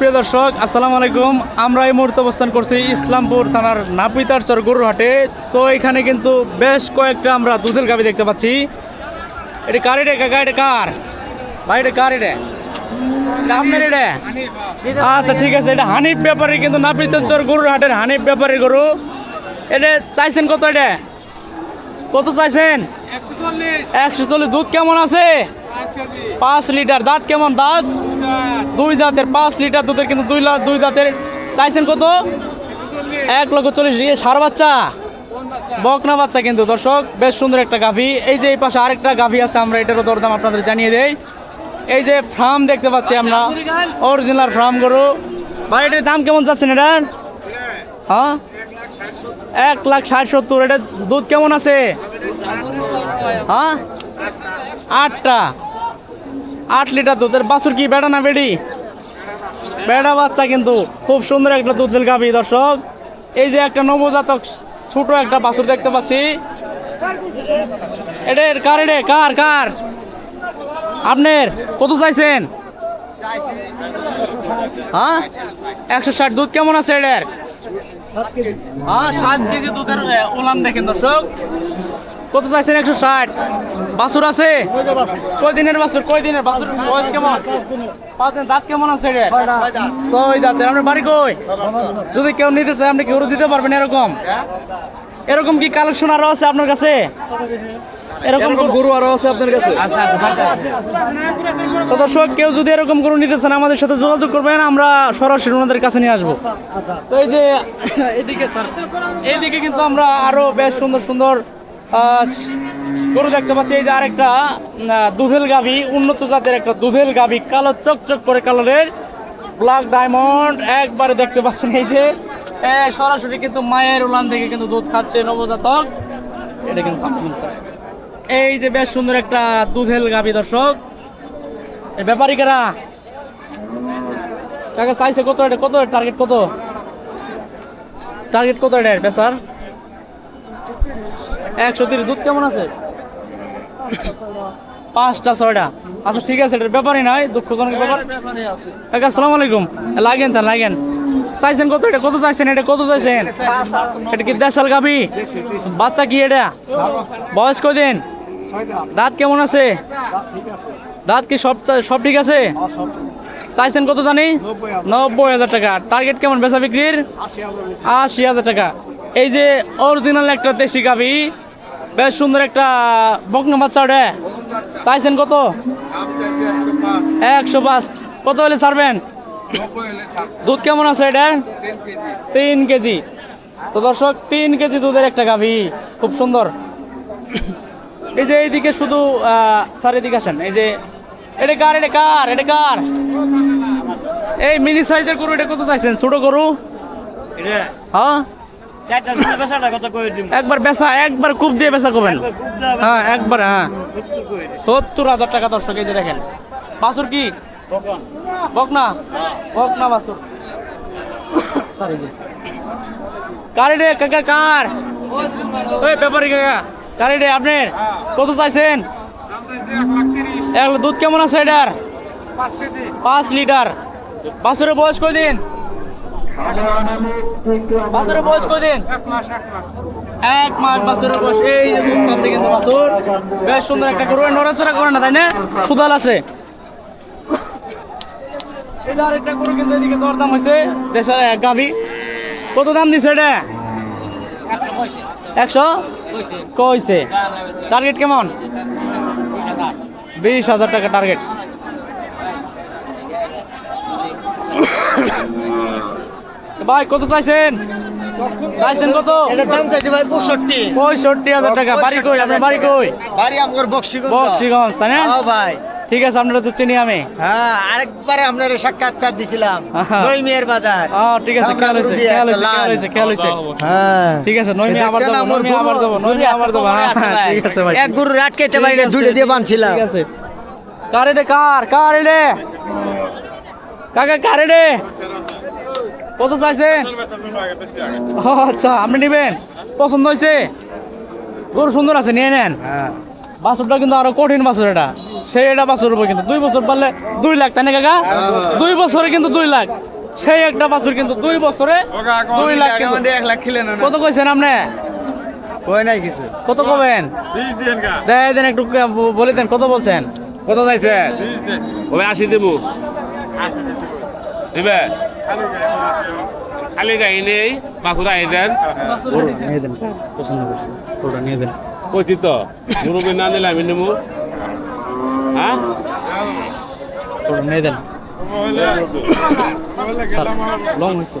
সুপ্রিয় দর্শক, আসসালামু আলাইকুম। আমরা এই মুহূর্তে অবস্থান করছি ইসলামপুর থানার নাপিতার নাপিতারচর গরুরহাটে। তো এখানে কিন্তু বেশ কয়েকটা আমরা দুধের গাবি দেখতে পাচ্ছি। এটা কার এটা? কাকা, এটা কার? ভাই, এটা কার এটা? আচ্ছা ঠিক আছে, এটা হানিফ ব্যাপারে কিন্তু নাপিতারচর গরুরহাটের হানিফ ব্যাপারে গরু। এটা চাইছেন কত এটা? কত চাইছেন? একশো চল্লিশ। দুধ কেমন আছে? পাঁচ লিটার দাঁত কেমন দাঁত? দুই দাঁতের পাঁচ লিটার দুধের কিন্তু দুই লাখ দুই দাঁতের চাইছেন কত? এক লক্ষ চল্লিশ। ইয়ে সার বাচ্চা? বকনা বাচ্চা কিন্তু, দর্শক, বেশ সুন্দর একটা গাভী। এই যে এই পাশে আরেকটা গাভী আছে, আমরা এটারও দরদাম আপনাদের জানিয়ে দেই। এই যে ফার্ম দেখতে পাচ্ছি আমরা, অরিজিনাল ফার্ম গরু। ভাই, এটার দাম কেমন চাচ্ছেন এটার হ্যাঁ? এক লাখ ষাট সত্তর। এটা দুধ কেমন আছে? হ্যাঁ? আটটা। আট লিটার দুধের বাছুর কি বেড়া না বেড়ি? বেড়া বাচ্চা কিন্তু খুব সুন্দর একটা দুধের গাভী দর্শক। এই যে একটা নবজাতক ছোট একটা বাছুর দেখতে পাচ্ছি। এটার কার এডে? কার কার? আপনার কত চাইছেন? হ্যাঁ? একশো ষাট দুধ কেমন আছে এটার হ্যাঁ সাত কেজি দুধের এ, উলান দেখেন দর্শক। কত চাইছেন? একশো ষাট। বাছুর আছে? কয় দিনের বাছুর? কয় দিনের বাছুর? বয়স কেমন? পাঁচ দিন দাঁত কেমন আছে এটার ছয় দাঁতের। আপনার বাড়ি কই? যদি কেউ নিতে চায় আপনি কি গরু দিতে পারবেন এরকম? এরকম কি কালেকশন আরও আছে আপনার কাছে? এরকম গরু আরও আছে আপনার কাছে? তো দর্শক কেউ যদি এরকম গরু নিতে চান আমাদের সাথে যোগাযোগ করবেন আমরা সরাসরি ওনাদের কাছে নিয়ে আসব। তো এই যে এদিকে স্যার এইদিকে কিন্তু আমরা আরও বেশ সুন্দর সুন্দর গরু দেখতে পাচ্ছি, এই যে আরেকটা দুধেল গাভী, উন্নত জাতের একটা দুধেল গাভী, কালো চকচক করে কালারের ব্ল্যাক ডায়মন্ড একবারে দেখতে পাচ্ছেন, এই যে সরাসরি কিন্তু মায়ের উলান থেকে কিন্তু দুধ খাচ্ছে নবজাতক। এটা কিন্তু এই যে বেশ সুন্দর একটা দুধেল গাভী, দর্শক। এই ব্যাপারিকেরা, কাকা চাইছে কত এটা? কত টার্গেট কত? টার্গেট কত এটা বেচার? একশো তিরিশ দুধ কেমন আছে? পাঁচটা ছয়টা। আচ্ছা ঠিক আছে এটার ব্যাপারই নয় দুঃখজনক ব্যাপার। কাকা আসসালামু আলাইকুম। লাগেন তা লাগেন। চাইছেন কত এটা? কত চাইছেন এটা? কত চাইছেন? এটা কি দেশাল গাভি? বাচ্চা কি এটা? বয়স কদিন দাঁত। কেমন আছে? দাঁত কি সব চা- সব ঠিক আছে? চাইছেন কত জানি? নব্বই হাজার। টাকা। টার্গেট কেমন? বেচা বিক্রির? আশি হাজার টাকা। এই যে অরিজিনাল একটা দেশি গাভি বেশ সুন্দর একটা বকনা বাচ্চা ওটা চাইছেন কত? একশো পাঁচ। কত হলে ছাড়বেন? দুধ কেমন আছে এটা? তিন কেজি। তো দর্শক তিন কেজি দুধের একটা গাভি। খুব সুন্দর। এই যে এইদিকে শুধু এদিকে আসেন। এই যে এটা কার এটা কার এটা কার? এই মিনি সাইজের গরু এটা কত চাইছেন? ছোট গরু? হ্যাঁ? একবার বেচা একবার কূপ দিয়ে বেচা করবেন হ্যাঁ একবার হ্যাঁ। সত্তর হাজার টাকা দর্শক এই যে দেখেন। বাসুর কি? বকনা। বকনা? বাসুর সরি কার রে কাকা কার? ওই ব্যাপারি কাকা কার রে আপনার কত চাইছেন? এক দুধ কেমন আছে এটার? পাঁচ লিটার। বাসুরের বয়স কয়দিন? বাসুরের বয়স কয়দিন? এক মাস বাসুরের বয়স এই যে দুধ খাচ্ছে কিন্তু বাসুর। বেশ সুন্দর একটা গরু। নড়াচড়া করে না তাই না? সুদাল আছে। এটা আরেকটা গরু কিন্তু এদিকে দরদাম হয়েছে। দেশের গাভি। কত দাম দিছে এটা? একশো? কইছে। টার্গেট কেমন? বিশ হাজার টাকা টার্গেট। ভাই কত চাইছেন? চাইছেন কত? এটার দাম চাইছে ভাই পঁয়ষট্টি। পঁয়ষট্টি হাজার টাকা। বাড়ি কই? আপনার বাড়ি কই? বাড়ি আমার বক্সিগঞ্জ। বক্সিগঞ্জ তাই না? হ্যাঁ ভাই। ঠিক আছে আপনারা তো চিনি আমি। হ্যাঁ আরেকবার আপনার সাক্ষাৎকার দিছিলাম। হ্যাঁ। নইমিয়ার বাজার। হ্যাঁ ঠিক আছে খেয়াল হয়েছে খেয়াল হয়েছে খেয়াল হয়েছে খেয়াল হয়েছে। হ্যাঁ। ঠিক আছে নইমি আবার দেবো নইমি আবার দেবো নইমি আবার দেবো। হ্যাঁ হ্যাঁ। ঠিক আছে ভাই। এক গরু আটকাইতে পারি না দুইটা দিয়ে বানছিলাম। ঠিক আছে। কার এটা কার? কার এটা কাকা কার এটা কত চাইছেন ও আচ্ছা আপনি নেবেন। পছন্দ হয়েছে? গরু সুন্দর আছে নিয়ে নেন। হ্যাঁ। বাছুরটা কিন্তু আরও কঠিন বাছুর এটা। সেই এটা বাছুর উপর কিন্তু দুই বছর পারলে দুই লাখ তাই না কাকা? দুই বছরে কিন্তু দুই লাখ। সেই একটা বাছুর কিন্তু দুই বছরে দুই লাখ কিন্তু। এক লাখ খিলেন কত কইছেন আপনি? কই নাই কিছু। কত কবেন দেয় দেন একটু বলে দেন কত বলছেন? কত চাইছেন ওই আশি দেবো। দিবে? খালি গাই নেই মাছুর আই দেন। নিয়ে দেন পছন্দ করছি ওটা নিয়ে দেন কইছি তো মুরব্বী না নিলে আমি নেব হ্যাঁ ওটা নিয়ে দেন। লং হয়েছে।